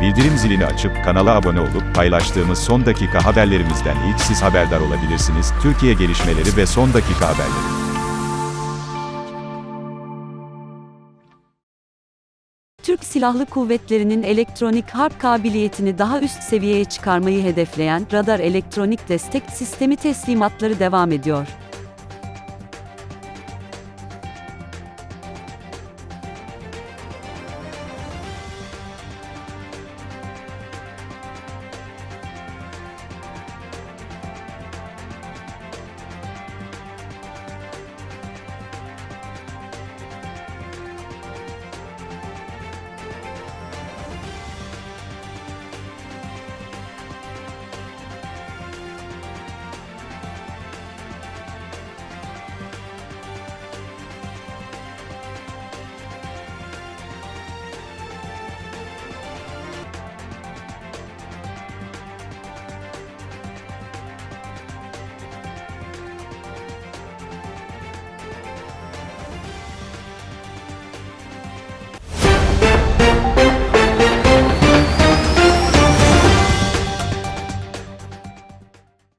Bildirim zilini açıp kanala abone olup paylaştığımız son dakika haberlerimizden ilk siz haberdar olabilirsiniz. Türkiye gelişmeleri ve son dakika haberleri. Türk Silahlı Kuvvetleri'nin elektronik harp kabiliyetini daha üst seviyeye çıkarmayı hedefleyen radar elektronik destek sistemi teslimatları devam ediyor.